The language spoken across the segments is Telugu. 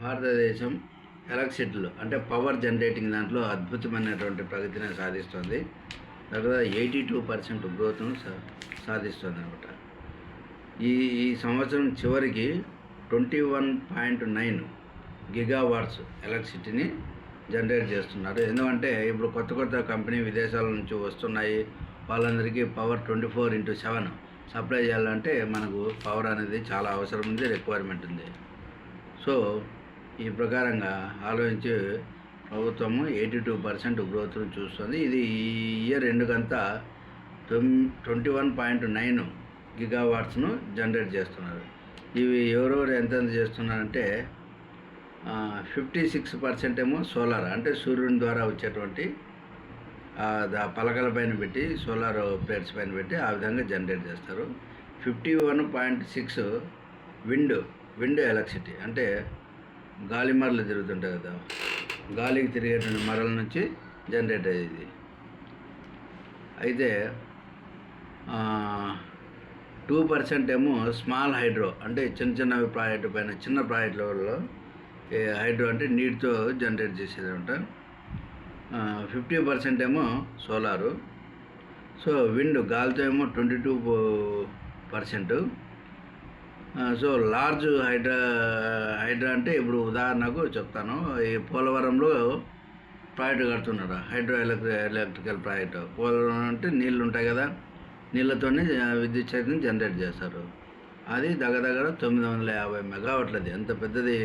భారతదేశం ఎలక్ట్రిసిటీలో అంటే పవర్ జనరేటింగ్ దాంట్లో అద్భుతమైనటువంటి ప్రగతిని సాధిస్తుంది. తర్వాత ఎయిటీ టూ పర్సెంట్ గ్రోత్ను సా- సాధిస్తుంది అనమాట ఈ ఈ సంవత్సరం చివరికి twenty one point nine gigawatts ఎలక్ట్రిసిటీని generate చేస్తున్నారు. ఎందుకంటే ఇప్పుడు కొత్త కొత్త కంపెనీ విదేశాల నుంచి వస్తున్నాయి. వాళ్ళందరికీ power twenty four into seven supply చేయాలంటే మనకు పవర్ అనేది చాలా అవసరం ఉంది రిక్వైర్మెంట్ ఉంది. సో ఈ ప్రకారంగా ఆలోచించి ప్రభుత్వము ఎయిటీ టూ పర్సెంట్ గ్రోత్ చూస్తుంది. ఇది ఈ ఇయర్ ఎండుకంతా ట్వంటీ వన్ పాయింట్ నైన్ గిగావాట్స్ను జనరేట్ చేస్తున్నారు. ఇవి ఎవరెవరు ఎంతెంత చేస్తున్నారంటే ఫిఫ్టీ సిక్స్ పర్సెంట్ ఏమో సోలార్ అంటే సూర్యుని ద్వారా వచ్చేటువంటి దా- పలకల పైన పెట్టి సోలార్ ప్లేట్స్ పైన పెట్టి ఆ విధంగా జనరేట్ చేస్తారు. Fifty one point six wind wind electricity అంటే గాలి మరలు తిరుగుతుంటాయి కదా. గాలికి తిరిగేటువంటి మరల నుంచి జనరేట్ అయ్యేది. అయితే టూ పర్సెంట్ ఏమో స్మాల్ హైడ్రో అంటే చిన్న చిన్న ప్రాజెక్టు పైన చిన్న ప్రాజెక్టులలో హైడ్రో అంటే నీటితో జనరేట్ చేసేది అంట ఫిఫ్టీ పర్సెంట్ ఏమో సోలారు సో విండ్ గాలితో ఏమో twenty two percent so large hydro hydro అంటే ఇప్పుడు ఉదాహరణకు చెప్తాను. ఈ పోలవరంలో ప్రాజెక్ట్ కడుతున్నారు. Hydro electric electrical project. Polavaram అంటే నీళ్ళు ఉంటాయి కదా నీళ్ళతోనే విద్యుత్ శక్తిని జనరేట్ చేస్తారు. అది దగ్గర దగ్గర తొమ్మిది వందల యాభై మెగావాట్లది. ఎంత పెద్దది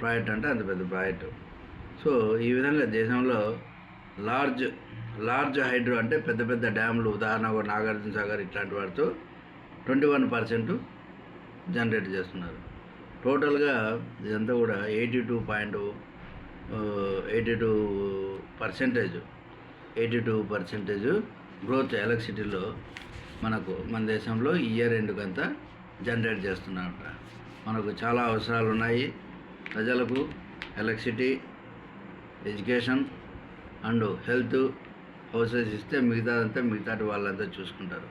ప్రాజెక్ట్ అంటే అంత పెద్ద ప్రాజెక్ట్. సో ఈ విధంగా దేశంలో లార్జ్ లార్జ్ హైడ్రో అంటే పెద్ద పెద్ద డ్యాములు ఉదాహరణకు నాగార్జున సాగర్ ఇట్లాంటి వాటితో ట్వంటీ వన్ పర్సెంట్ జనరేట్ చేస్తున్నారు. టోటల్గా ఇదంతా కూడా eighty two point eighty two percentage eighty two percentage growth ఎలక్ట్రిసిటీలో మనకు మన దేశంలో ఇయర్ ఎండుకంతా జనరేట్ చేస్తున్నారట. మనకు చాలా అవసరాలు ఉన్నాయి ప్రజలకు electricity education and health houses ఇస్తే మిగతాదంతా మిగతాటి వాళ్ళంతా చూసుకుంటారు.